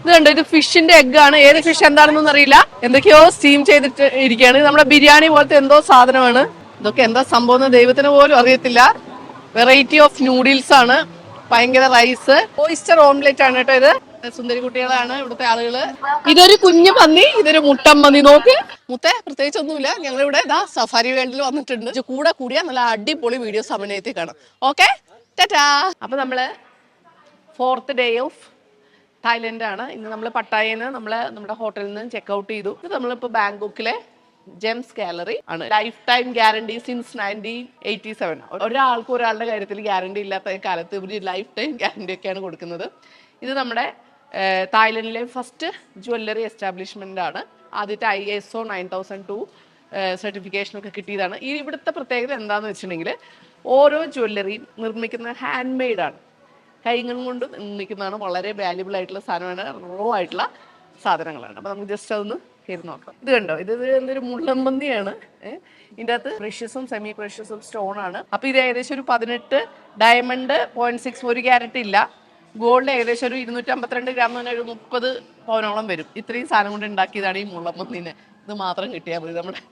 ഇത് കണ്ടോ ഇത് ഫിഷിന്റെ എഗ് ആണ്. ഏത് ഫിഷ് എന്താണെന്നൊന്നും അറിയില്ല. എന്തൊക്കെയോ സ്റ്റീം ചെയ്തിട്ട് ഇരിക്കുകയാണ്. നമ്മുടെ ബിരിയാണി പോലത്തെ എന്തോ സാധനമാണ്. ഇതൊക്കെ എന്താ സംഭവം ദൈവത്തിന് പോലും അറിയത്തില്ല. വെറൈറ്റി ഓഫ് നൂഡിൽസ് ആണ്. ഭയങ്കര റൈസ് ഓയിസ്റ്റർ ഓംലെറ്റ് ആണ് കേട്ടോ ഇത്. സുന്ദരി കുട്ടികളാണ് ഇവിടുത്തെ ആളുകൾ. ഇതൊരു കുഞ്ഞു പന്നി ഇതൊരു മുട്ടൻ പന്നി. നോക്ക്. മുത്തേ പ്രത്യേകിച്ച് ഒന്നുമില്ല. ഞങ്ങൾ ഇവിടെ ഇതാ സഫാരി വേൾഡിൽ വന്നിട്ടുണ്ട്. കൂടെ കൂടിയ നല്ല അടിപൊളി വീഡിയോസ് അഭിനയത്തിൽ കാണാം. ഓക്കെ ടാറ്റാ അപ്പൊ നമ്മൾ ഫോർത്ത് ഡേ ഓഫ് തായ്ലൻഡ് ആണ് ഇന്ന് നമ്മൾ പട്ടായയിൽ നിന്ന് നമ്മൾ നമ്മുടെ ഹോട്ടലിൽ നിന്ന് ചെക്ക് ഔട്ട് ചെയ്തു. ഇത് നമ്മളിപ്പോൾ ബാങ്കോക്കിലെ ജെംസ് ഗാലറി ആണ്. Life time guarantee since nineteen eighty seven ഒരാൾക്കും ഒരാളുടെ കാര്യത്തിൽ ഗ്യാരണ്ടി ഇല്ലാത്ത കാലത്ത് ഇവർ ലൈഫ് ടൈം ഗ്യാരണ്ടി ഒക്കെയാണ് കൊടുക്കുന്നത്. ഇത് നമ്മുടെ തായ്ലൻഡിലെ ഫസ്റ്റ് ജ്വല്ലറി എസ്റ്റാബ്ലിഷ്മെന്റ് ആണ്. ആദ്യത്തെ I S O nine thousand two സർട്ടിഫിക്കേഷനൊക്കെ കിട്ടിയതാണ്. ഈ ഇവിടുത്തെ പ്രത്യേകത എന്താണെന്ന് വെച്ചിട്ടുണ്ടെങ്കിൽ ഓരോ ജ്വല്ലറിയും നിർമ്മിക്കുന്ന ഹാൻഡ് മെയ്ഡ് കൈകൾ കൊണ്ട് നിൽക്കുന്നതാണ് വളരെ വാല്യുബിൾ ആയിട്ടുള്ള സാധനമാണ്. റോ ആയിട്ടുള്ള സാധനങ്ങളാണ്. അപ്പൊ നമുക്ക് ജസ്റ്റ് അതൊന്ന് ചെയ്ത് നോക്കാം. ഇത് കണ്ടോ? ഇത് എന്തൊരു മുള്ളമ്പന്തിയാണ് ഇതിന്റെ അകത്ത് പ്രഷ്യസും സെമി പ്രഷ്യസും സ്റ്റോൺ ആണ്. അപ്പൊ ഇത് ഏകദേശം ഒരു പതിനെട്ട് ഡയമണ്ട് പോയിന്റ് സിക്സ് ഒരു ക്യാരറ്റ് ഇല്ല. ഗോൾഡ് ഏകദേശം ഒരു ഇരുന്നൂറ്റി അമ്പത്തിരണ്ട് ഗ്രാം പറഞ്ഞാൽ ഒരു മുപ്പത് പവനോളം വരും. ഇത്രയും സാധനം കൊണ്ട് ഉണ്ടാക്കിയതാണ് ഈ മുള്ളമ്പന്തിന് ഇത് മാത്രം കിട്ടിയാൽ മതി. നമ്മുടെ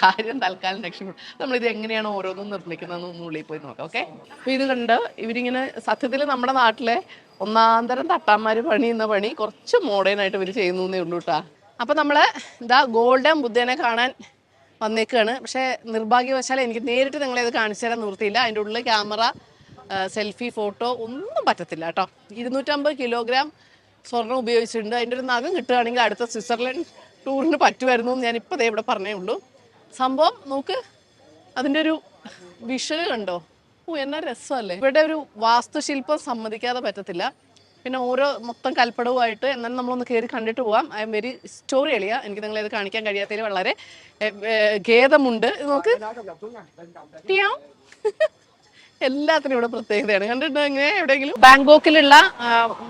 കാര്യം തൽക്കാലം രക്ഷപ്പെടും. നമ്മളിത് എങ്ങനെയാണ് ഓരോന്നും നിർമ്മിക്കുന്നതെന്ന് ഉള്ളിൽ പോയി നോക്കാം ഓക്കെ? അപ്പൊ ഇത് കണ്ട് ഇവരിങ്ങനെ സത്യത്തിൽ നമ്മുടെ നാട്ടിലെ ഒന്നാന്തരം തട്ടാന്മാര് പണിയുന്ന പണി കുറച്ച് മോഡേൺ ആയിട്ട് ഇവർ ചെയ്യുന്നു എന്നേ ഉള്ളൂ കേട്ടാ അപ്പൊ നമ്മൾ ഇതാ ഗോൾഡൻ ബുദ്ധനെ കാണാൻ വന്നേക്കാണ്. പക്ഷെ നിർഭാഗ്യവശാൽ എനിക്ക് നേരിട്ട് നിങ്ങളെ ഇത് കാണിച്ചു തരാൻ നിർത്തിയില്ല അതിന്റെ ഉള്ളിൽ ക്യാമറ സെൽഫി ഫോട്ടോ ഒന്നും പറ്റത്തില്ല കേട്ടോ ഇരുന്നൂറ്റമ്പത് കിലോഗ്രാം സ്വർണം ഉപയോഗിച്ചിട്ടുണ്ട്. അതിന്റെ ഒരു നഖം കിട്ടുകയാണെങ്കിൽ അടുത്ത സ്വിറ്റ്സർലൻഡ് ടൂറിന് പറ്റുമായിരുന്നു എന്ന് ഞാൻ ഇപ്പോൾ ദേ ഇവിടെ പറഞ്ഞേ ഉള്ളൂ. സംഭവം നോക്ക് അതിന്റെ ഒരു വിഷൽ കണ്ടോ? ഓ എന്ന രസമല്ലേ? ഇവിടെ ഒരു വാസ്തുശില്പം സമ്മതിക്കാതെ പറ്റത്തില്ല. പിന്നെ ഓരോ മൊത്തം കൽപ്പടവുമായിട്ട് എന്നാലും നമ്മളൊന്ന് കയറി കണ്ടിട്ട് പോവാം. ഐ എം വെരി സ്റ്റോറി എളിയ എനിക്ക് നിങ്ങളെ ഇത് കാണിക്കാൻ കഴിയാത്തതിൽ വളരെ ഖേദമുണ്ട്. നോക്ക്. എല്ലാത്തിനും ഇവിടെ പ്രത്യേകതയാണ്. കണ്ടിട്ടുണ്ടെങ്കിൽ എവിടെയെങ്കിലും? ബാങ്കോക്കിലുള്ള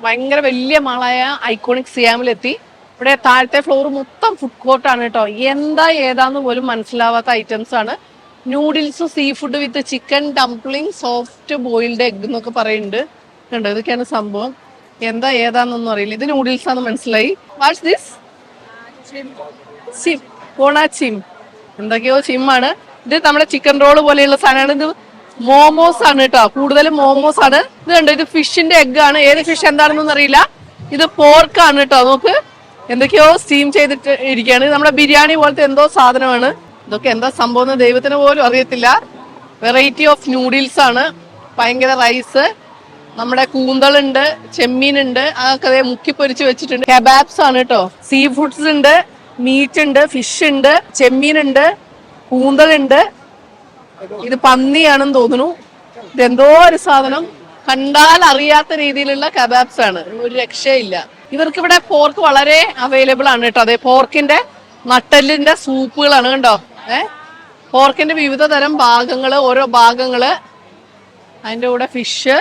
ഭയങ്കര വലിയ മാളായ ഐക്കോണിക് സിയാമിലെത്തി. ഇവിടെ താഴത്തെ ഫ്ലോർ മൊത്തം ഫുഡ് കോർട്ടാണ് കേട്ടോ. എന്താ ഏതാന്ന് പോലും മനസ്സിലാവാത്ത ഐറ്റംസ് ആണ്. Noodles seafood with chicken dumpling soft boiled egg എന്നൊക്കെ പറയുന്നുണ്ട്. കണ്ടോ? ഇതൊക്കെയാണ് സംഭവം. എന്താ ഏതാന്നൊന്നും അറിയില്ല. ഇത് നൂഡിൽസ് ആണെന്ന് മനസ്സിലായി. വാട്ട്സ് ദിസ് ചിം പോണ ചിം എന്തൊക്കെയോ ചിമ്മാണ് ഇത് നമ്മുടെ ചിക്കൻ റോൾ പോലെയുള്ള സാധനമാണ്. ഇത് മോമോസ് ആണ് കേട്ടോ. കൂടുതലും മോമോസ് ആണ്. ഇത് കണ്ടോ? ഇത് ഫിഷിന്റെ എഗ് ആണ്. ഏത് ഫിഷ് എന്താണെന്നൊന്നും അറിയില്ല. ഇത് പോർക്ക് ആണ് കേട്ടോ. നോക്ക്. എന്തൊക്കെയോ സ്റ്റീം ചെയ്തിട്ട് ഇരിക്കുകയാണ്. നമ്മുടെ ബിരിയാണി പോലത്തെ എന്തോ സാധനമാണ്. ഇതൊക്കെ എന്താ സംഭവം എന്ന് ദൈവത്തിന് പോലും അറിയത്തില്ല. വെറൈറ്റി ഓഫ് നൂഡിൽസ് ആണ്. ഭയങ്കര റൈസ് നമ്മുടെ കൂന്തളുണ്ട് ചെമ്മീനുണ്ട് അതൊക്കെ അതേ മുക്കി പൊരിച്ച് വെച്ചിട്ടുണ്ട്. കബാബ്സ് ആണ് കേട്ടോ. സീ ഫുഡ്സ് ഉണ്ട് മീറ്റ് ഉണ്ട് ഫിഷ് ഉണ്ട് ചെമ്മീനുണ്ട് കൂന്തളുണ്ട്. ഇത് പന്നിയാണെന്ന് തോന്നുന്നു. ഇതെന്തോ ഒരു സാധനം. കണ്ടാൽ അറിയാത്ത രീതിയിലുള്ള കബാബ്സ് ആണ്. ഒരു രക്ഷയില്ല. ഇവർക്ക് ഇവിടെ പോർക്ക് വളരെ അവൈലബിൾ ആണ് കേട്ടോ. അതെ പോർക്കിന്റെ നട്ടലിന്റെ സൂപ്പുകളാണ് കണ്ടോ? ഏ? പോർക്കിന്റെ വിവിധ തരം ഭാഗങ്ങൾ ഓരോ ഭാഗങ്ങൾ അതിന്റെ കൂടെ ഫിഷ്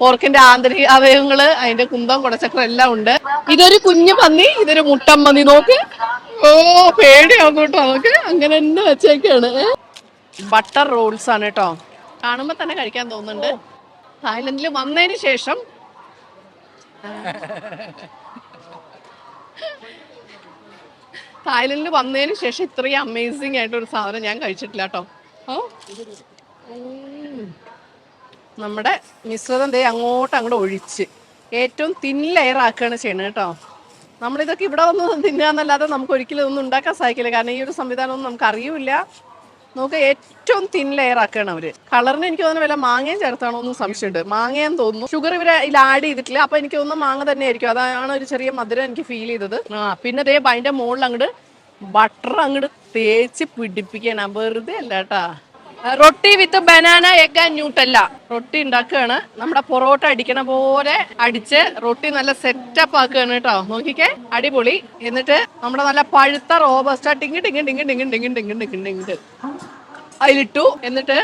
പോർക്കിന്റെ ആന്തരിക അവയവങ്ങൾ അതിന്റെ കുന്തം കുടച്ചക്രം എല്ലാം ഉണ്ട്. ഇതൊരു കുഞ്ഞു പന്നി ഇതൊരു മുട്ടൻ പന്നി. നോക്ക്. ഓ പേടിയാവും കേട്ടോ നോക്ക് അങ്ങനെ തന്നെ വെച്ചേക്കാണ്. ബട്ടർ റോൾസ് ആണ് കേട്ടോ. കാണുമ്പോ തന്നെ കഴിക്കാൻ തോന്നുന്നുണ്ട്. തായ്ലൻഡിൽ വന്നതിന് ശേഷം തായ്ലൻഡിൽ വന്നതിന് ശേഷം ഇത്രയും അമേസിങ് ആയിട്ട് ഒരു സാധനം ഞാൻ കഴിച്ചിട്ടില്ല കേട്ടോ. ഓ. നമ്മുടെ മിശ്രിതം ദേ അങ്ങോട്ട് അങ്ങോട്ട് ഒഴിച്ച് ഏറ്റവും തിൻ ലെയർ ആക്കുകയാണ് ചെയ്യണത് കേട്ടോ. നമ്മളിതൊക്കെ ഇവിടെ വന്ന് തിന്നുക എന്നല്ലാതെ നമുക്ക് ഒരിക്കലും ഇതൊന്നും ഉണ്ടാക്കാൻ സാധിക്കില്ല. കാരണം ഈ ഒരു സംവിധാനമൊന്നും നമുക്ക് അറിയില്ല. നമുക്ക് ഏറ്റവും തിൻ ലെയർ ആക്കുകയാണ് അവർ. കളറിന് എനിക്ക് തോന്നുന്നു വല്ല മാങ്ങയും ചേർത്താണോ എന്ന് സംശയമുണ്ട്. മാങ്ങയെന്ന് തോന്നുന്നു. ഷുഗർ ഇവരെ ഇതിൽ ആഡ് ചെയ്തിട്ടില്ല. അപ്പൊ എനിക്ക് തോന്നുന്നു മാങ്ങ തന്നെ ആയിരിക്കും അതാണ് ഒരു ചെറിയ മധുരം എനിക്ക് ഫീൽ ചെയ്തത്. ആ പിന്നെ അതേ അതിന്റെ മുകളിൽ അങ്ങോട്ട് ബട്ടർ അങ്ങോട്ട് തേച്ച് പിടിപ്പിക്കണം വെറുതെ അല്ല കേട്ടാ. Roti with banana egg and Nutella roti ഉണ്ടാക്കുകയാണ്. നമ്മുടെ പൊറോട്ട അടിക്കണ പോലെ അടിച്ച് റൊട്ടി നല്ല സെറ്റപ്പ് ആക്കുകയാണ് കേട്ടോ. നോക്കിക്കേ. അടിപൊളി. എന്നിട്ട് നമ്മുടെ നല്ല പഴുത്ത റോബസ്റ്റ ടിങ് ടിങ് ടിങ് ടിങ് ടിങ് ടിങ് ടിങ് ടിങ്. അതിലിട്ടു. എന്നിട്ട്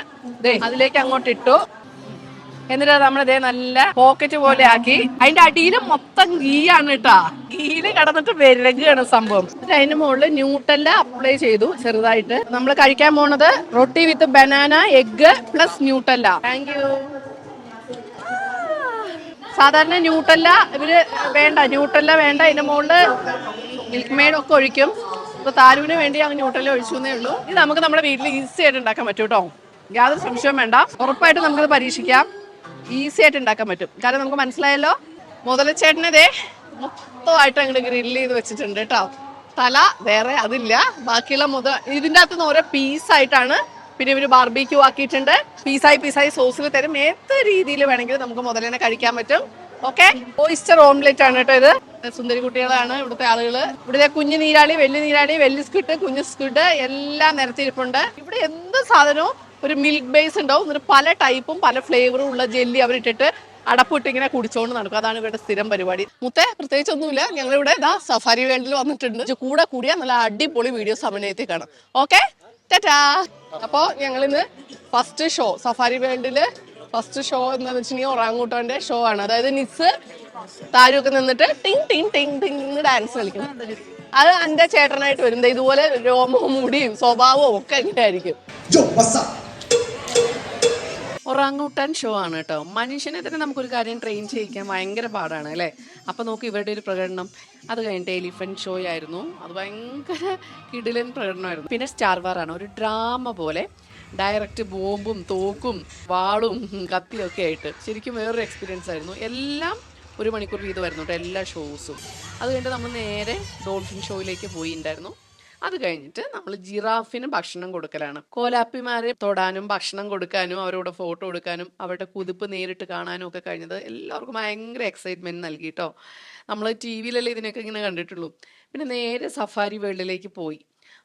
ദേ അതിലേക്ക് അങ്ങോട്ട് ഇട്ടു. എന്നിട്ട് നമ്മൾ ഇതേ നല്ല പോക്കറ്റ് പോലെ ആക്കി. അതിന്റെ അടിയിൽ മൊത്തം ഗീ ആണ് കേട്ടാ ഗീൽ കടന്നിട്ട് വിരകുകയാണ് സംഭവം. എന്നിട്ട് അതിന്റെ മുകളിൽ ന്യൂട്ടല്ല അപ്ലൈ ചെയ്തു ചെറുതായിട്ട്. നമ്മൾ കഴിക്കാൻ പോണത് roti with banana egg plus Nutella thank you സാധാരണ ന്യൂട്ടല്ല ഇവർ വേണ്ട. ന്യൂട്ടല്ല വേണ്ട. അതിന്റെ മുകളിൽ മിൽക്ക് മെയ്ഡ് ഒക്കെ ഒഴിക്കും. ഇപ്പൊ താരുവിന് വേണ്ടി അങ്ങ് ഹോട്ടലിൽ ഒഴിച്ചു എന്നേ ഉള്ളൂ. ഇത് നമുക്ക് നമ്മുടെ വീട്ടിൽ ഈസി ആയിട്ട് ഉണ്ടാക്കാൻ പറ്റും കേട്ടോ യാതൊരു സംശയവും വേണ്ട. ഉറപ്പായിട്ടും നമുക്കത് പരീക്ഷിക്കാം. ഈസി ആയിട്ട് ഉണ്ടാക്കാൻ പറ്റും. കാരണം നമുക്ക് മനസ്സിലായല്ലോ മുതലച്ചേട്ടനതേ മൊത്തമായിട്ട് അങ്ങോട്ട് ഗ്രില്ല് ചെയ്ത് വെച്ചിട്ടുണ്ട് കേട്ടോ തല വേറെ അതില്ല. ബാക്കിയുള്ള മുത ഇതിന്റെ അകത്ത് നിന്ന് ഓരോ പീസായിട്ടാണ് പിന്നെ ഇവർ ബാർബിക്യൂ ആക്കിയിട്ടുണ്ട്. പീസായി പീസായി സോസിൽ തരും. ഏത് രീതിയിൽ വേണമെങ്കിലും നമുക്ക് മുതലിനെ കഴിക്കാൻ പറ്റും. ഓക്കെ? ഓയിസ്റ്റർ ഓംലെറ്റ് ആണ് കേട്ടോ ഇത്. സുന്ദരി കുട്ടികളാണ് ഇവിടുത്തെ ആളുകൾ. ഇവിടുത്തെ കുഞ്ഞു നീരാളി വലിയ നീരാളി വലിയ സ്ക്വിഡ് കുഞ്ഞു സ്ക്വിഡ് എല്ലാം നിരത്തിയിരിപ്പുണ്ട്. ഇവിടെ എന്ത് സാധനവും ഒരു മിൽക്ക് ബേസ് ഉണ്ടാവും. എന്നിട്ട് പല ടൈപ്പും പല ഫ്ലേവറും ഉള്ള ജെല്ലി അവരിട്ടിട്ട് അടപ്പിട്ട് ഇങ്ങനെ കുടിച്ചോണ്ട് നടക്കും. അതാണ് ഇവരുടെ സ്ഥിരം പരിപാടി. മുത്തേ പ്രത്യേകിച്ച് ഒന്നുമില്ല. ഞങ്ങൾ ഇവിടെ ഇതാ സഫാരി വേൾഡിൽ വന്നിട്ടുണ്ട്. കൂടെ കൂടിയ നല്ല അടിപൊളി വീഡിയോസ് സമന്വയത്തിൽ കാണാം. ഓക്കെ? ടാറ്റാ. അപ്പോ ഞങ്ങളിന്ന് ഫസ്റ്റ് ഷോ സഫാരി വേൾഡിൽ ഫസ്റ്റ് ഷോ എന്താന്ന് വെച്ചിട്ടുണ്ടെങ്കിൽ ഒറാങ്ങൂട്ടോന്റെ ഷോ ആണ്. അതായത് നിസ് താരൊക്കെ നിന്നിട്ട് ടിങ് ടിങ് ടിങ് ടിങ് എന്ന് ഡാൻസ് കളിക്കും. അത് എന്റെ ചേട്ടനായിട്ട് വരും. ദേ ഇതുപോലെ രോമവും മുടിയും സ്വഭാവവും ഒക്കെ എങ്ങനെയായിരിക്കും? ഒറാങ്ങൂട്ടാൻ ഷോ ആണ് കേട്ടോ. മനുഷ്യനെ തന്നെ നമുക്കൊരു കാര്യം ട്രെയിൻ ചെയ്യിക്കാൻ ഭയങ്കര പാടാണ് അല്ലേ? അപ്പോൾ നോക്കി ഇവരുടെ ഒരു പ്രകടനം. അത് കഴിഞ്ഞിട്ട് എലിഫന്റ് ഷോ ആയിരുന്നു. അത് ഭയങ്കര കിടിലൻ പ്രകടനമായിരുന്നു. പിന്നെ സ്റ്റാർ വാർ ആണ് ഒരു ഡ്രാമ പോലെ ഡയറക്റ്റ് ബോംബും തോക്കും വാളും കത്തിയും ഒക്കെ ആയിട്ട് ശരിക്കും വേറൊരു എക്സ്പീരിയൻസ് ആയിരുന്നു. എല്ലാം ഒരു മണിക്കൂർ വീതം വരുന്നു കേട്ടോ എല്ലാ ഷോസും അത് കഴിഞ്ഞിട്ട് നമ്മൾ നേരെ ഡോൾഫിൻ ഷോയിലേക്ക് പോയിണ്ടായിരുന്നു. അത് കഴിഞ്ഞിട്ട് നമ്മൾ ജിറാഫിന് ഭക്ഷണം കൊടുക്കലാണ്. കോലാപ്പിമാരെ തൊടാനും ഭക്ഷണം കൊടുക്കാനും അവരോട് ഫോട്ടോ എടുക്കാനും അവരുടെ കുതിപ്പ് നേരിട്ട് കാണാനും ഒക്കെ കഴിഞ്ഞത് എല്ലാവർക്കും ഭയങ്കര എക്സൈറ്റ്മെന്റ് നൽകി കേട്ടോ. നമ്മൾ ടി വിയിലല്ലേ ഇതിനൊക്കെ ഇങ്ങനെ കണ്ടിട്ടുള്ളൂ. പിന്നെ നേരെ സഫാരി വേൾഡിലേക്ക് പോയി.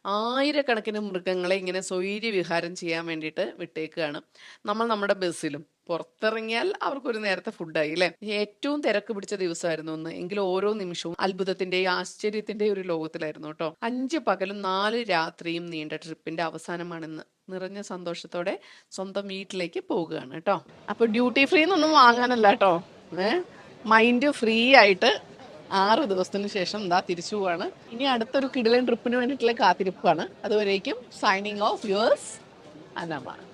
ആയിരക്കണക്കിന് മൃഗങ്ങളെ ഇങ്ങനെ സ്വൈര്യ വിഹാരം ചെയ്യാൻ വേണ്ടിയിട്ട് വിട്ടേക്കുകയാണ്. നമ്മൾ നമ്മുടെ ബസ്സിലും പുറത്തിറങ്ങിയാൽ അവർക്കൊരു നേരത്തെ ഫുഡായി അല്ലേ? ഏറ്റവും തിരക്ക് പിടിച്ച ദിവസമായിരുന്നു ഒന്ന് എങ്കിലും ഓരോ നിമിഷവും അത്ഭുതത്തിന്റെയും ആശ്ചര്യത്തിന്റെയും ഒരു ലോകത്തിലായിരുന്നു കേട്ടോ. അഞ്ച് പകലും നാല് രാത്രിയും നീണ്ട ട്രിപ്പിന്റെ അവസാനമാണെന്ന് നിറഞ്ഞ സന്തോഷത്തോടെ സ്വന്തം വീട്ടിലേക്ക് പോവുകയാണ് കേട്ടോ. അപ്പൊ ഡ്യൂട്ടി ഫ്രീന്നൊന്നും വാങ്ങാനല്ല കേട്ടോ. ഏഹ് മൈൻഡ് ഫ്രീ ആയിട്ട് ആറ് ദിവസത്തിന് ശേഷം എന്താ തിരിച്ചു പോവാണ്. ഇനി അടുത്തൊരു കിടിലൻ ട്രിപ്പിന് വേണ്ടിയിട്ടുള്ള കാത്തിരിപ്പാണ്. അതുവരേക്കും സൈനിങ് ഓഫ് യുവേഴ്സ് അനമ